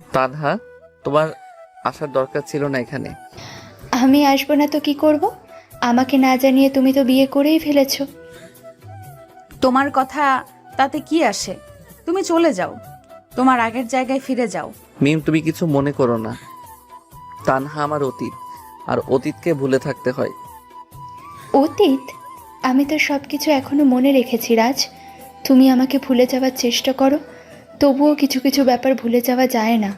তানহা তোমার আসার দরকার ছিল না এখানে। আমি আসব না তো কি করব? আমাকে না জানিয়ে তুমি তো বিয়ে করেই ফেলেছো। তোমার কথা তাতে কি আসে? তুমি চলে যাও। তোমার আগের জায়গায় ফিরে যাও। মিম তুমি কিছু মনে করো না। তানহা আমার অতীত আর অতীতকে ভুলে থাকতে হয়। অতীত? আমি তো সব কিছু এখনও মনে রেখেছি রাজ। তুমি আমাকে ভুলে যাওয়ার চেষ্টা করো। তবুও কিছু কিছু ব্যাপার ভুলে যাওয়া যায় না।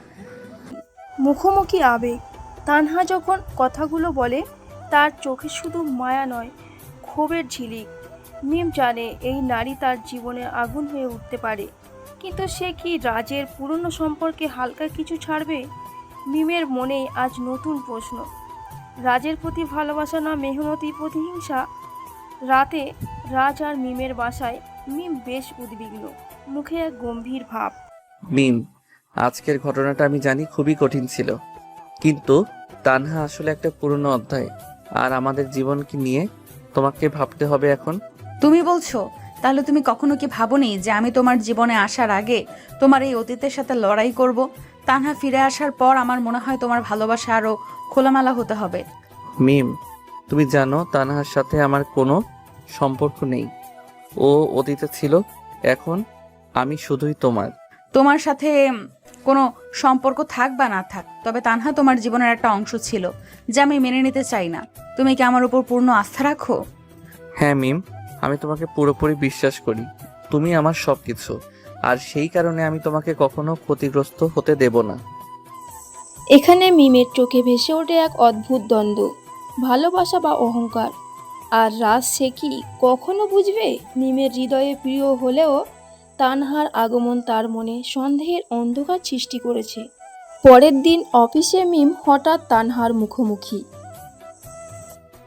মুখোমুখি আবেগ। তানহা যখন কথাগুলো বলে, তার চোখে শুধু মায়া নয়, ক্ষোভের ঝিলিক। মিম জানে এই নারী তার জীবনে আগুন হয়ে উঠতে পারে। কিন্তু সে কি রাজের পুরনো সম্পর্কে হালকা কিছু ছাড়বে? মিমের মনে আজ নতুন প্রশ্ন। রাজের প্রতি ভালোবাসা না মেহনতি প্রতিহিংসা? রাতে রাজ আর মিমের বাসায় মিম বেশ উদ্বিগ্ন। মুখে এক গম্ভীর ভাব। মিম আজকের ঘটনাটা আমি জানি খুবই কঠিন ছিল। কিন্তু তানহা আসলে একটা পুরনো অধ্যায় আর আমাদের জীবনকে নিয়ে তোমাকে ভাবতে হবে এখন। তুমি বলছো তাহলে তুমি কখনো কি ভাবোনি যে আমি তোমার জীবনে আসার আগে তোমার এই অতীতের সাথে লড়াই করব? তানহা ফিরে আসার পর আমার মনে হয় তোমার ভালোবাসা আরও খোলামেলা হতে হবে। মিম তুমি জানো তানহার সাথে আমার কোনো সম্পর্ক নেই। ও অতীতে ছিল এখন আমি শুধুই তোমার। তোমার সাথে কোনো সম্পর্ক থাক বা না থাক তবে তানহা তোমার জীবনের একটা অংশ ছিল যা আমি মেনে নিতে চাই না। তুমি কি আমার উপর পূর্ণ আস্থা রাখো? হ্যাঁ মিম আমি তোমাকে পুরোপুরি বিশ্বাস করি। তুমি আমার সব কিছু আর সেই কারণে আমি তোমাকে কখনো ক্ষতিগ্রস্ত হতে দেব না। এখানে মিমের চোখে ভেসে ওঠে এক অদ্ভুত দ্বন্দ্ব ভালোবাসা বা অহংকার। আর রাজ সে কি কখনো বুঝবে? মিমের হৃদয়ে প্রিয় হলেও তানহার আগমন তার মনে সন্দেহের অন্ধকার সৃষ্টি করেছে। পরের দিন অফিসে মিম হঠাৎ তানহার মুখোমুখি।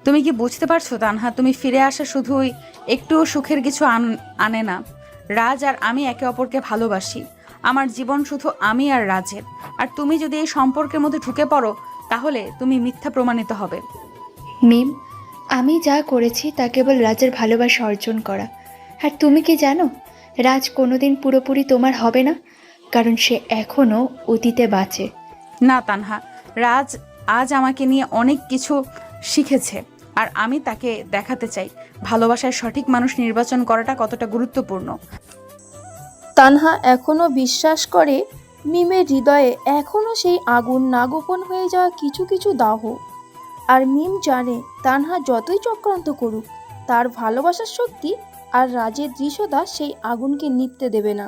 তুমি কি বুঝতে পারছ তানহা তুমি ফিরে আসা শুধুই একটুও সুখের কিছু আন- আনে না। রাজ আর আমি একে অপরকে ভালোবাসি। আমার জীবন শুধু আমি আর রাজের। আর তুমি যদি এই সম্পর্কের মধ্যে ঢুকে পড়ো তাহলে তুমি মিথ্যা প্রমাণিত হবে। মিম আমি যা করেছি তা কেবল রাজের ভালোবাসা অর্জন করা। আর তুমি কি জানো রাজ কোনোদিন পুরোপুরি তোমার হবে না? কারণ সে এখনও অতীতে বাঁচে। না তানহা। রাজ আজ আমাকে নিয়ে অনেক কিছু শিখেছে আর আমি তাকে দেখাতে চাই। ভালোবাসার সঠিক মানুষ নির্বাচন করাটা কতটা গুরুত্বপূর্ণ? তানহা এখনও বিশ্বাস করে মিমের হৃদয়ে এখনও সেই আগুন না গোপন হয়ে যাওয়া কিছু কিছু দাহ। আর মিম জানে তানহা যতই চক্রান্ত করুক তার ভালোবাসার শক্তি আর রাজের দৃশ্যতা সেই আগুনকে নিভতে দেবে না।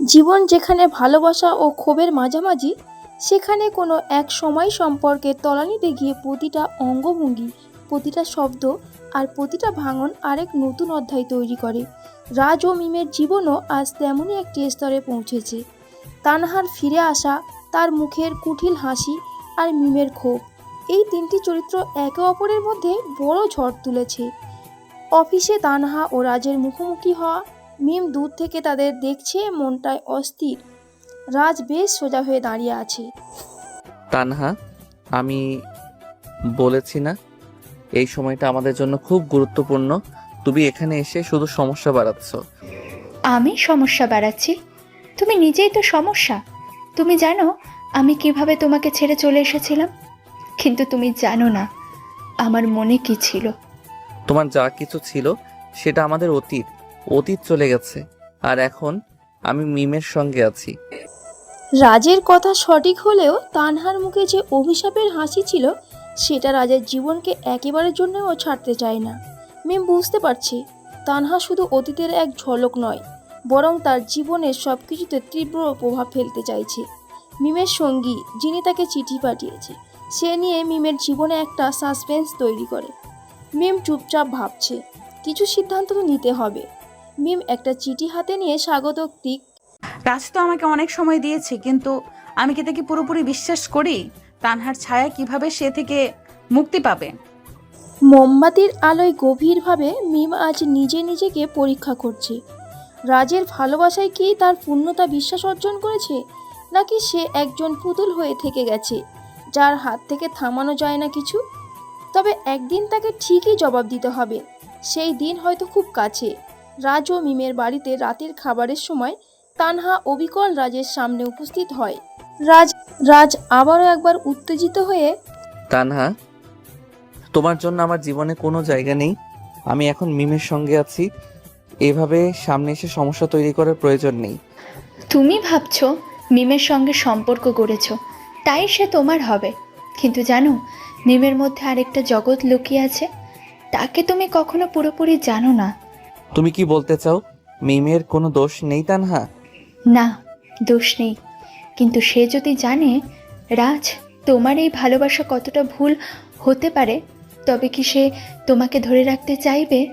জীবন যেখানে ভালোবাসা ও ক্ষোভের মাঝামাঝি, সেখানে কোনো এক সময় সম্পর্কে তলানিতে গিয়ে প্রতিটা অঙ্গভঙ্গি, প্রতিটা শব্দ আর প্রতিটা ভাঙন আরেক নতুন অধ্যায় তৈরি করে। রাজ ও মিমের জীবনও আজ তেমনই একটি স্তরে পৌঁছেছে। তানহার ফিরে আসা, তার মুখের কুঠিল হাসি আর মিমের ক্ষোভ, এই তিনটি চরিত্র একে অপরের মধ্যে বড় ঝড় তুলেছে। অফিসে তানহা ও রাজের মুখোমুখি হওয়া মিম দূর থেকে তাদের দেখছে মনটায় অস্থির। রাজ বেশ সোজা হয়ে দাঁড়িয়ে আছে। তানহা আমি বলেছি না এই সময়টা আমাদের জন্য খুব গুরুত্বপূর্ণ। তুমি এখানে এসে শুধু সমস্যা বাড়াচ্ছ। আমি সমস্যা বাড়াচ্ছি? তুমি নিজেই তো সমস্যা। তুমি জানো আমি কীভাবে তোমাকে ছেড়ে চলে এসেছিলাম? কিন্তু তুমি জানো না আমার মনে কি ছিল। তোমার যা কিছু ছিল, সেটা আমাদের অতীত। অতীত চলে গেছে। আর এখন আমি মিমের সঙ্গে আছি। রাজের কথা সঠিক হলেও তানহার মুখে যে অভিশাপের হাসি ছিল, সেটা রাজের জীবনকে একেবারের জন্যও ছাড়তে চায় না। মিম, বুঝতে পারছি। তানহা শুধু অতীতের এক ঝলক নয়, বরং তার জীবনের সব কিছুতে তীব্র প্রভাব ফেলতে চাইছে। মিমের সঙ্গী, যিনি তাকে চিঠি পাঠিয়েছে, সে নিয়ে মিমের জীবনে একটা সাসপেন্স তৈরি করে। মিম চুপচাপ ভাবছে কিছু সিদ্ধান্ত তো নিতে হবে। মিম একটা চিঠি হাতে নিয়ে স্বাগতোক্তি রাজ তো আমাকে অনেক সময় দিয়েছে কিন্তু আমি কি তাকে পুরোপুরি বিশ্বাস করি? তানহার ছায়া কীভাবে সে থেকে মুক্তি পাবে? মোমবাতির আলোয় গভীরভাবে মিম আজ নিজে নিজেকে পরীক্ষা করছে। রাজের ভালোবাসায় কি তার পূর্ণতা বিশ্বাস অর্জন করেছে নাকি সে একজন পুতুল হয়ে থেকে গেছে যার হাত থেকে থামানো যায় না কিছু? তবে একদিন তাকে ঠিকই জবাব দিতে হবে। সেই দিন হয়তো খুব কাছে। রাজ ও মিমের বাড়িতে রাতের খাবারের সময় তানহা অবিকল রাজের সামনে উপস্থিত হয়। রাজ রাজ আবারও একবার উত্তেজিত হয়ে তানহা তোমার জন্য আমার জীবনে কোনো জায়গা নেই। আমি এখন মিমের সঙ্গে আছি। এভাবে সামনে এসে সমস্যা তৈরি করার প্রয়োজন নেই। তুমি ভাবছ মিমের সঙ্গে সম্পর্ক গড়েছ। তাই সে তোমার হবে। কিন্তু জানো মিমের মধ্যে আরেকটা জগৎ লুকিয়ে আছে তাকে তুমি কখনো পুরোপুরি জানো না। তুমি কি বলতে চাও মিমের কোনো দোষ নেই তানহা? না দোষ নেই। কিন্তু সে যদি জানে রাজ তোমার এই ভালোবাসা কতটা ভুল হতে পারে তবে কি সে তোমাকে ধরে রাখতে চাইবে?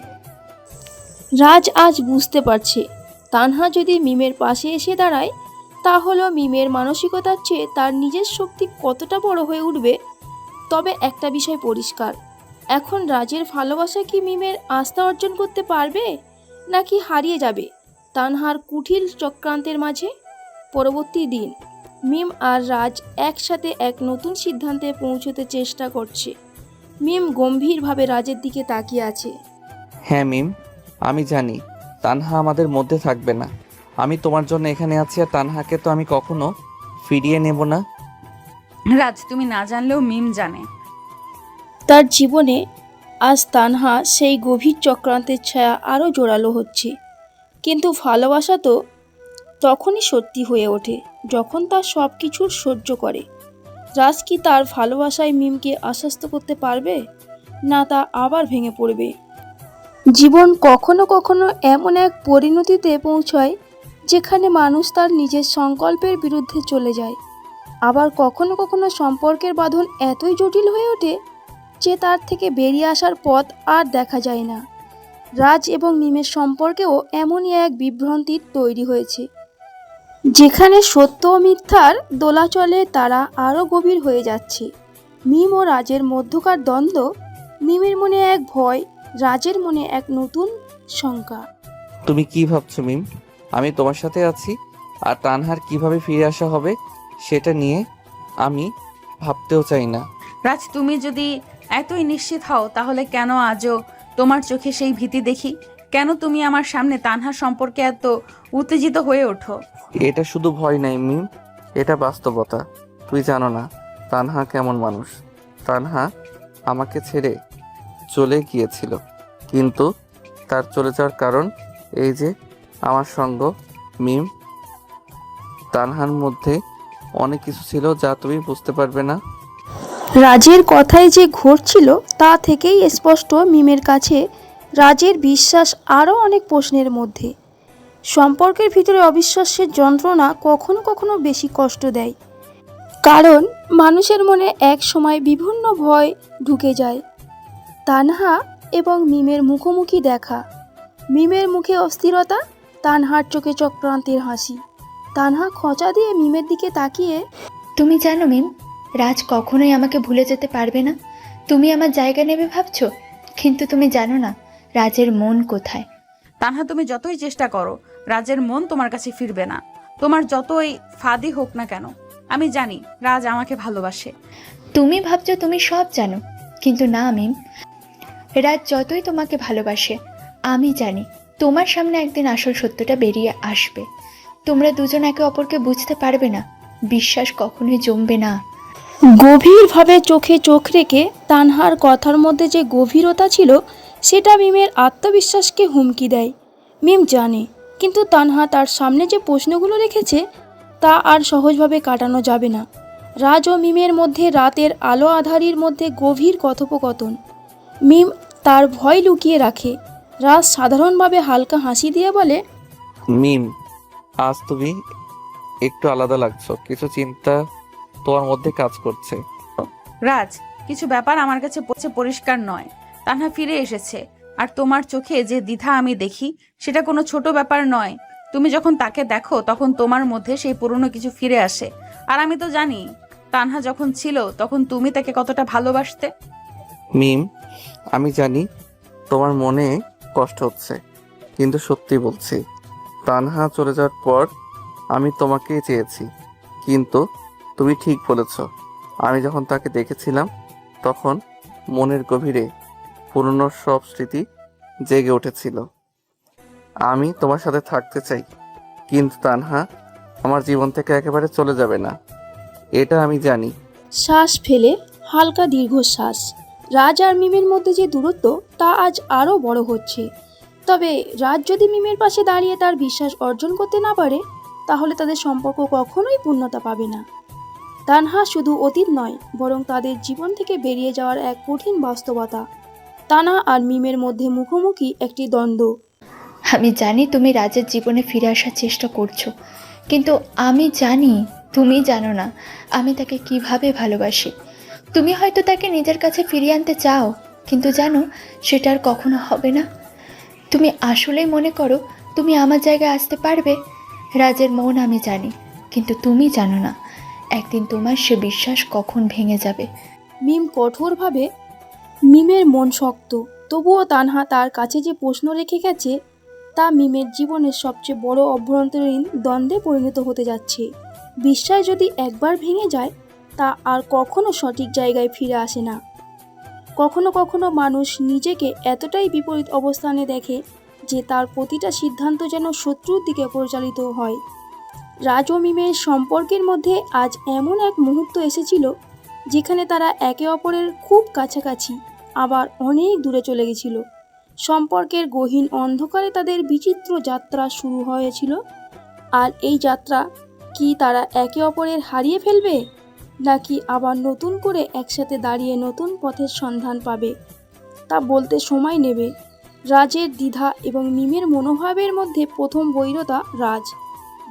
রাজ আজ বুঝতে পারছে। তানহা যদি মিমের পাশে এসে দাঁড়ায় তাহলে মিমের মানসিকতার চেয়ে তার নিজের শক্তি কতটা বড় হয়ে উঠবে তবে একটা বিষয় পরিষ্কার। এখন রাজের ভালোবাসা কি মিমের আস্থা অর্জন করতে পারবে, নাকি হারিয়ে যাবে? তানহার কুঠিল চক্রান্তের মাঝে পরবর্তী দিন মিম আর রাজ একসাথে এক নতুন সিদ্ধান্তে পৌঁছতে চেষ্টা করছে। মিম গম্ভীরভাবে রাজের দিকে তাকিয়ে আছে। হ্যাঁ মিম, আমি জানি তানহা আমাদের মধ্যে থাকবে না। আমি তোমার জন্য এখানে আছি আর তানহাকে তো আমি কখনো ফিরিয়ে নেব না। রাজ, তুমি না জানলেও মিম জানে। তার জীবনে আজ তানহা সেই গভীর চক্রান্তের ছায়া আরও জোরালো হচ্ছে। কিন্তু ভালোবাসা তো তখনই সত্যি হয়ে ওঠে, যখন তার সব কিছুর সহ্য করে। রাজ কি তার ভালোবাসায় মিমকে আশ্বস্ত করতে পারবে? না, তা আবার ভেঙে পড়বে। জীবন কখনো কখনো এমন এক পরিণতিতে পৌঁছায়, যেখানে মানুষ তার নিজের সংকল্পের বিরুদ্ধে চলে যায়। আবার কখনো কখনো সম্পর্কের বাঁধন এতই জটিল হয়ে ওঠে যে তার থেকে বেরিয়ে আসার পথ আর দেখা যায় না। রাজ এবং নিমের সম্পর্কেও এমনই এক বিভ্রান্তির তৈরি হয়েছে, যেখানে সত্য ও মিথ্যার দোলাচলে তারা আরও গভীর হয়ে যাচ্ছে। মিম ও রাজের মধ্যকার দ্বন্দ্ব, মিমের মনে এক ভয়, রাজের মনে এক নতুন শঙ্কা। তুমি কি ভাবছ মিম? আমি তোমার সাথে আছি, আর তানহার কীভাবে ফিরে আসা হবে সেটা নিয়ে আমি ভাবতেও চাই না। রাজ তুমি যদি এতই নিশ্চিত হও তাহলে কেন আজও তোমার চোখে সেই ভীতি দেখি? কেন তুমি আমার সামনে তানহা সম্পর্কে এত উত্তেজিত হয়ে ওঠো? এটা শুধু ভয় নাই মিম। এটা বাস্তবতা। তুই জানো না তানহা কেমন মানুষ। তানহা আমাকে ছেড়ে চলে গিয়েছিল। কিন্তু তার চলে যাওয়ার কারণ এই যে আমার সঙ্গ মিম। তানহার মধ্যে অনেক কিছু ছিল যা তুমি বুঝতে পারবে না। রাজের কথায় যে ঘটছিল তা থেকেই স্পষ্ট মিমের কাছে রাজের বিশ্বাস আরও অনেক প্রশ্নের মধ্যে। সম্পর্কের ভিতরে অবিশ্বাসের যন্ত্রণা কখনো কখনো বেশি কষ্ট দেয়। কারণ মানুষের মনে এক সময় বিভিন্ন ভয় ঢুকে যায়। তানহা এবং মিমের মুখোমুখি দেখা। মিমের মুখে অস্থিরতা, তানহার চোখে চক্রান্তের হাসি। তানহা খোঁচা দিয়ে মিমের দিকে তাকিয়ে তুমি জানো মিম রাজ কখনোই আমাকে ভুলে যেতে পারবে না। তুমি আমার জায়গা নেবে ভাবছ কিন্তু তুমি জানো না রাজের মন কোথায়। তানহা তুমি যতই চেষ্টা করো রাজের মন তোমার কাছে ফিরবে না। তোমার যতই ফাদি হোক না কেন আমি জানি রাজ আমাকে ভালোবাসে। তুমি ভাবছ তুমি সব জানো কিন্তু না মিম রাজ যতই তোমাকে ভালোবাসে আমি জানি তোমার সামনে একদিন আসল সত্যটা বেরিয়ে আসবে। তোমরা দুজন একে অপরকে বুঝতে পারবে না। বিশ্বাস কখনোই জমবে না। গভীরভাবে চোখে চোখ রেখে তানহার কথার মধ্যে যে গভীরতা ছিল সেটা মিমের আত্মবিশ্বাসকে হুমকি দেয়। মিম জানে কিন্তু তানহা তার সামনে যে প্রশ্নগুলো রেখেছে তা আর সহজভাবে কাটানো যাবে না। রাজ ও মিমের মধ্যে রাতের আলো আধারির মধ্যে গভীর কথোপকথন। মিম তার ভয় লুকিয়ে রাখে। রাজ সাধারণভাবে হালকা হাসি দিয়ে বলে মিম আজ তুমি একটু আলাদা লাগছো। কিছু চিন্তা তোমার মধ্যে কাজ করছে। রাজ কিছু ব্যাপার আমার কাছে পড়ছে পরিষ্কার নয়। তানহা ফিরে এসেছে আর তোমার চোখে যে দ্বিধা আমি দেখি সেটা কোনো ছোট ব্যাপার নয়। তুমি যখন তাকে দেখো তখন তোমার মধ্যে সেই পুরনো কিছু ফিরে আসে। আর আমি তো জানি তানহা যখন ছিল তখন তুমি তাকে কতটা ভালোবাসতে? মিম আমি জানি তোমার মনে কষ্ট হচ্ছে কিন্তু সত্যি বলছি তানহা চলে যাওয়ার পর আমি তোমাকেই চেয়েছি। কিন্তু তুমি ঠিক বলেছ। আমি যখন তাকে দেখেছিলাম, তখন মনের গভীরে পুরনো সব স্মৃতি জেগে উঠেছিল। আমি তোমার সাথে থাকতে চাই, কিন্তু তানহা আমার জীবন থেকে একেবারে চলে যাবে না। এটা আমি জানি। শ্বাস ফেলে হালকা দীর্ঘশ্বাস। রাজ আর মিমের মধ্যে যে দূরত্ব, তা আজ আরও বড় হচ্ছে। তবে রাজ যদি মিমের পাশে দাঁড়িয়ে তার বিশ্বাস অর্জন করতে না পারে, তাহলে তাদের সম্পর্ক কখনোই পূর্ণতা পাবে না। তানহা শুধু অতীত নয়, বরং তাদের জীবন থেকে বেরিয়ে যাওয়ার এক কঠিন বাস্তবতা। তানা আর মিমের মধ্যে মুখোমুখি একটি দ্বন্দ্ব। আমি জানি তুমি রাজের জীবনে ফিরে আসার চেষ্টা করছ, কিন্তু আমি জানি তুমি জানো না, আমি তাকে কীভাবে ভালোবাসি। তুমি হয়তো তাকে নিজের কাছে ফিরিয়ে আনতে চাও, কিন্তু জানো সেটা আর কখনো হবে না। তুমি আসলেই মনে করো তুমি আমার জায়গায় আসতে পারবে? রাজের মন আমি জানি, কিন্তু তুমি জানো না। একদিন তোমার সে বিশ্বাস কখন ভেঙে যাবে? মিম কঠোরভাবে, মিমের মন শক্ত, তবুও তানহা তার কাছে যে প্রশ্ন রেখে গেছে, তা মিমের জীবনের সবচেয়ে বড় অভ্যন্তরীণ দ্বন্দ্বে পরিণত হতে যাচ্ছে। বিশ্বাস যদি একবার ভেঙে যায়, তা আর কখনো সঠিক জায়গায় ফিরে আসে না। কখনো কখনো মানুষ নিজেকে এতটাই বিপরীত অবস্থানে দেখে যে তার প্রতিটা সিদ্ধান্ত যেন শত্রুর দিকে পরিচালিত হয়। রাজ ও মিমের সম্পর্কের মধ্যে আজ এমন এক মুহূর্ত এসেছিল যেখানে তারা একে অপরের খুব কাছাকাছি, আবার অনেক দূরে চলে গেছিল। সম্পর্কের গহীন অন্ধকারে তাদের বিচিত্র যাত্রা শুরু হয়েছিল। আর এই যাত্রা কি তারা একে অপরের হারিয়ে ফেলবে? নাকি আবার নতুন করে একসাথে দাঁড়িয়ে নতুন পথের সন্ধান পাবে? তা বলতে সময় নেবে। রাজের দ্বিধা এবং মিমের মনোভাবের মধ্যে প্রথম বৈরতা রাজ।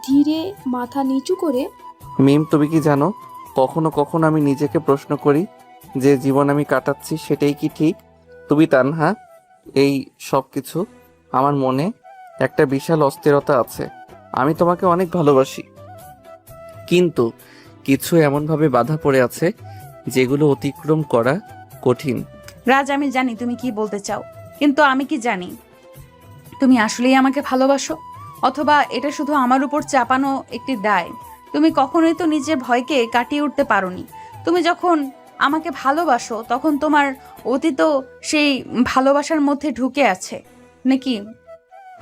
ধীরে মাথা নিচু করে, মিম, তুমি কি জানো? কখনো কখনো আমি নিজেকে প্রশ্ন করি, যে জীবন আমি কাটাচ্ছি সেটাই কি ঠিক? তুমি তানহা, এই সব কিছু আমার মনে একটা বিশাল অস্থিরতা আছে। আমি তোমাকে অনেক ভালোবাসি। কিন্তু কিছু এমনভাবে বাধা পড়ে আছে যেগুলো অতিক্রম করা কঠিন। রাজ আমি জানি তুমি কি বলতে চাও কিন্তু আমি কি জানি? তুমি আসলেই আমাকে ভালোবাসো? অথবা এটা শুধু আমার উপর চাপানো একটি দায়? তুমি কখনোই তো নিজের ভয়কে কাটিয়ে উঠতে পারোনি। তুমি যখন আমাকে ভালোবাসো তখন তোমার অতীত সেই ভালোবাসার মধ্যে ঢুকে আছে। নাকি?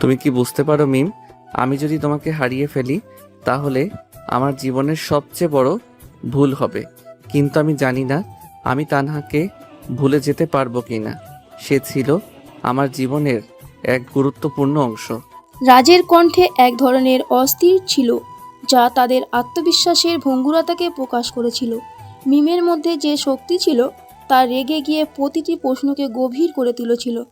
তুমি কি বুঝতে পারো মিম? আমি যদি তোমাকে হারিয়ে ফেলি তাহলে আমার জীবনের সবচেয়ে বড় ভুল হবে। কিন্তু আমি জানি না আমি তানহাকে ভুলে যেতে পারব কিনা। সে ছিল আমার জীবনের এক গুরুত্বপূর্ণ অংশ। রাজের কণ্ঠে এক ধরনের অস্থির ছিল, যা তাদের আত্মবিশ্বাসের ভঙ্গুরতাকে প্রকাশ করেছিল। মিমের মধ্যে যে শক্তি ছিল, তা রেগে গিয়ে প্রতিটি প্রশ্নকে গভীর করে তুলেছিল।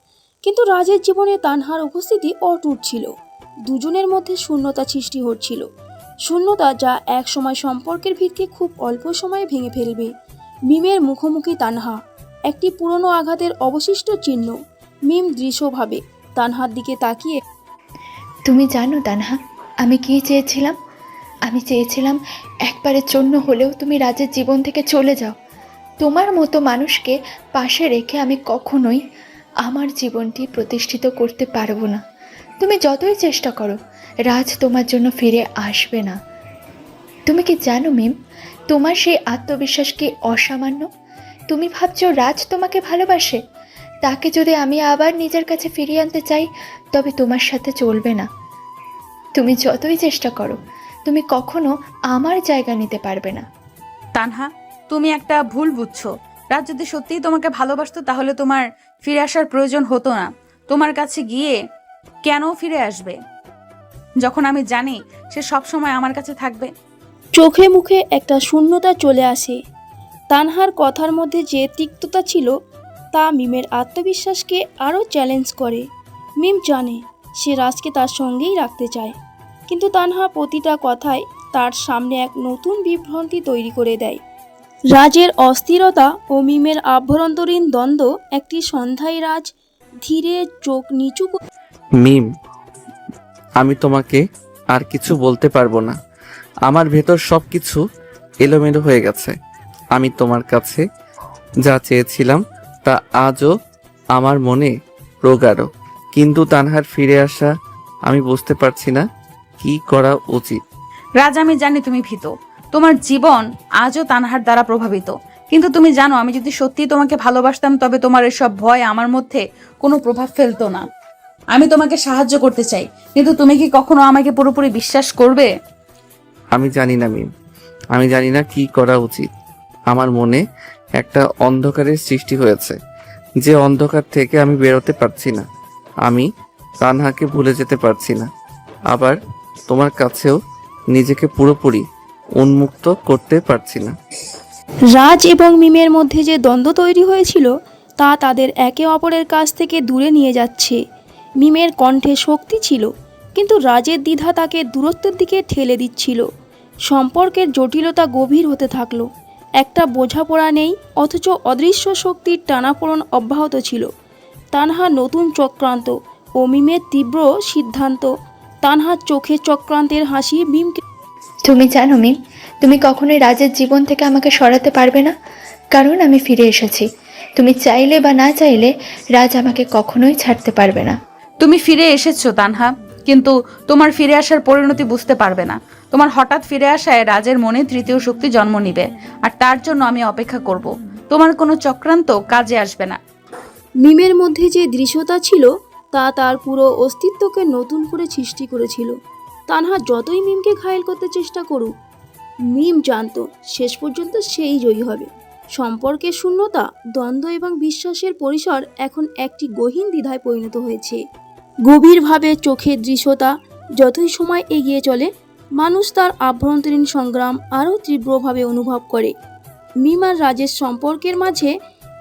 কিন্তু রাজের জীবনে তানহার উপস্থিতি অটুট ছিল। দুজনের মধ্যে শূন্যতা সৃষ্টি হচ্ছিল। শূন্যতা যা এক সময় সম্পর্কের ভিত্তি খুব অল্প সময়ে ভেঙে ফেলবে। মিমের মুখোমুখি তানহা, একটি পুরনো আঘাতের অবশিষ্ট চিহ্ন। মিম দৃশ্যভাবে তানহার দিকে তাকিয়ে, তুমি জানো তানহা, আমি কি চেয়েছিলাম? আমি চেয়েছিলাম একবারের জন্য হলেও তুমি রাজের জীবন থেকে চলে যাও। তোমার মতো মানুষকে পাশে রেখে আমি কখনোই আমার জীবনটি প্রতিষ্ঠিত করতে পারব না। তুমি যতই চেষ্টা করো রাজ তোমার জন্য ফিরে আসবে না। তুমি কি জানো মিম, তোমার সেই আত্মবিশ্বাস কি অসামান্য? তুমি ভাবছ রাজ তোমাকে ভালোবাসে? তাকে যদি আমি আবার নিজের কাছে ফিরিয়ে আনতে চাই, তবে তোমার সাথে চলবে না। তুমি যতই চেষ্টা করো, তুমি কখনো আমার জায়গা নিতে পারবে না। তানহা, তুমি একটা ভুল বুঝছ। রাজ যদি সত্যিই তোমাকে ভালোবাসতো, তাহলে তোমার ফিরে আসার প্রয়োজন হতো না। তোমার কাছে গিয়ে কেন ফিরে আসবে? যখন আমি জানি সে সব সময় আমার কাছে থাকবে। চোখে মুখে একটা শূন্যতা চলে আসে। তানহার কথার মধ্যে যে তিক্ততা ছিল তা মিমের আত্মবিশ্বাসকে আরও চ্যালেঞ্জ করে। মিম জানে সে রাজকে তার সঙ্গেই রাখতে চায়। কিন্তু তানহা প্রতিটা কথায় তার সামনে এক নতুন বিভ্রান্তি তৈরি করে দেয়। রাজের অস্থিরতা ও মিমের আভ্যন্তরীণ দ্বন্দ্ব একটি সন্ধ্যায় রাজ ধীরে চোখ নিচু করে মিম আমি তোমাকে আর কিছু বলতে পারব না। আমার ভেতর সব কিছু এলোমেলো হয়ে গেছে। আমি তোমার কাছে যা চেয়েছিলাম, তা আজও আমার মনে প্রগাঢ় কিন্তু তানহার ফিরে আসা আমি বুঝতে পারছি না কি করা উচিত। রাজ, আমি জানি তুমি ভীত। তোমার জীবন আজও তানহার দ্বারা প্রভাবিত। কিন্তু তুমি জানো, আমি যদি সত্যি তোমাকে ভালোবাসতাম, তবে তোমার এসব ভয় আমার মধ্যে কোনো প্রভাব ফেলতো না। আমি তোমাকে সাহায্য করতে চাই। কিন্তু তুমি কি কখনো আমাকে পুরোপুরি বিশ্বাস করবে? আমি জানি না মিম। আমি জানি না কি করা উচিত। আমার মনে একটা অন্ধকারের সৃষ্টি হয়েছে যে অন্ধকার থেকে আমি বেরোতে পারছি না। আমি তানহাকে ভুলে যেতে পারছি না। আবার তোমার কাছেও নিজেকে পুরোপুরি উন্মুক্ত করতে পারছি না। রাজ এবং মিমের মধ্যে যে দ্বন্দ্ব তৈরি হয়েছিল তা তাদের একে অপরের কাছ থেকে দূরে নিয়ে যাচ্ছে। মিমের কণ্ঠে শক্তি ছিল, কিন্তু রাজের দ্বিধা তাকে দূরত্বের দিকে ঠেলে দিচ্ছিল। সম্পর্কের জটিলতা গভীর হতে থাকল। একটা বোঝাপড়া নেই, অথচ অদৃশ্য শক্তির টানাপোড়ন অব্যাহত ছিল। তানহা নতুন চক্রান্ত ও মিমের তীব্র সিদ্ধান্ত। তানহার চোখে চক্রান্তের হাসি মিমকে তুমি জানো মিম, তুমি কখনোই রাজের জীবন থেকে আমাকে সরাতে পারবে না। কারণ আমি ফিরে এসেছি। তুমি চাইলে বা না চাইলে রাজ আমাকে কখনোই ছাড়তে পারবে না। তুমি ফিরে এসেছ, তানহা। কিন্তু তোমার ফিরে আসার পরিণতি বুঝতে পারবে না। তোমার হঠাৎ ফিরে আসায় রাজের মনে তৃতীয় শক্তি জন্ম নিবে, আর তার জন্য আমি অপেক্ষা করব। তোমার কোনো চক্রান্ত কাজে আসবে না। মিমের মধ্যে যে দৃশ্যতা ছিল, তা তার পুরো অস্তিত্বকে নতুন করে সৃষ্টি করেছিল। তানহা যতই মিমকে ঘায়েল করতে চেষ্টা করুক, মিম জানতো শেষ পর্যন্ত সেই জয়ী হবে। সম্পর্কের শূন্যতা, দ্বন্দ্ব এবং বিশ্বাসের পরিসর এখন একটি গহীন দ্বিধায় পরিণত হয়েছে। গভীরভাবে চোখের দৃশ্যতা যতই সময় এগিয়ে চলে, মানুষ তার আভ্যন্তরীণ সংগ্রাম আরও তীব্রভাবে অনুভব করে। মিমার রাজের সম্পর্কের মাঝে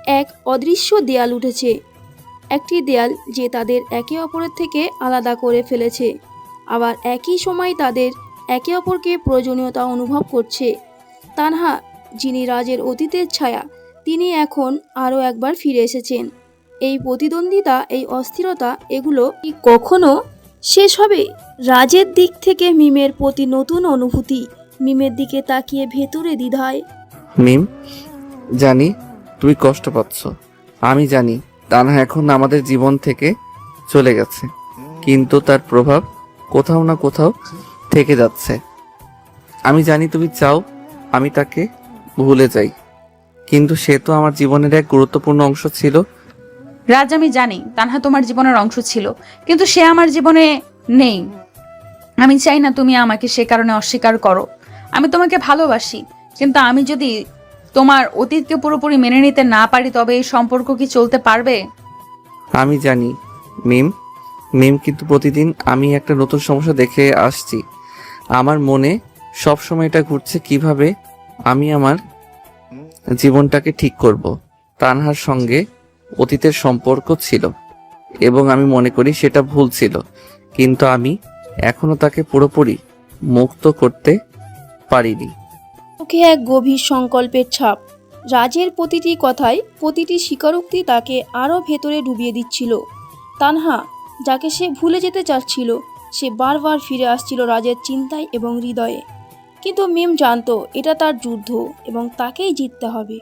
এক অদৃশ্য দেয়াল উঠেছে। একটি দেয়াল যে তাদের একে অপরের থেকে আলাদা করে ফেলেছে, আবার একই সময় তাদের একে অপরকে প্রয়োজনীয়তা অনুভব করছে। তানহা, যিনি রাজের অতীতের ছায়া, তিনি এখন আরও একবার ফিরে এসেছেন। এই প্রতিদ্বন্দ্বিতা, এই অস্থিরতা, এগুলো কি কখনো শেষ হবে? রাজের দিক থেকে মিমের প্রতি নতুন অনুভূতি। মিমের দিকে তাকিয়ে ভেতরে দ্বিধায়। মিম, জানি তুমি কষ্ট পাচ্ছ। আমি জানি তানহা এখন আমাদের জীবন থেকে চলে গেছে। কিন্তু তার প্রভাব কোথাও না কোথাও থেকে যাচ্ছে। আমি জানি তুমি চাও আমি তাকে ভুলে যাই। কিন্তু সে তো আমার জীবনের এক গুরুত্বপূর্ণ অংশ ছিল রাজ, আমি জানি তানহা তোমার জীবনের অংশ ছিল, কিন্তু সে আমার জীবনে নেই। আমি চাই না তুমি আমাকে সে কারণে অস্বীকার করো। আমি তোমাকে ভালোবাসি, কিন্তু আমি যদি তোমার অতীতকে পুরোপুরি মেনে নিতে না পারি, তবে এই সম্পর্ক কি চলতে পারবে? আমি জানি, মিম। মিম, কিন্তু প্রতিদিন আমি একটা নতুন সমস্যা দেখে আসছি। আমার মনে সব সময় এটা ঘুরছে কীভাবে আমি আমার জীবনটাকে ঠিক করব। তানহার সঙ্গে অতীতের সম্পর্ক ছিল, এবং আমি মনে করি সেটা ভুল ছিল। কিন্তু আমি এখনও তাকে পুরোপুরি মুক্ত করতে পারিনি। মুখে এক গভীর সংকল্পের ছাপ। রাজের প্রতিটি কথায় প্রতিটি স্বীকারোক্তি তাকে আরও ভেতরে ডুবিয়ে দিচ্ছিল। তানহা, যাকে সে ভুলে যেতে চাচ্ছিল, সে বারবার ফিরে আসছিল রাজের চিন্তায় এবং হৃদয়ে। কিন্তু মিম জানত, এটা তার যুদ্ধ, এবং তাকেই জিততে হবে।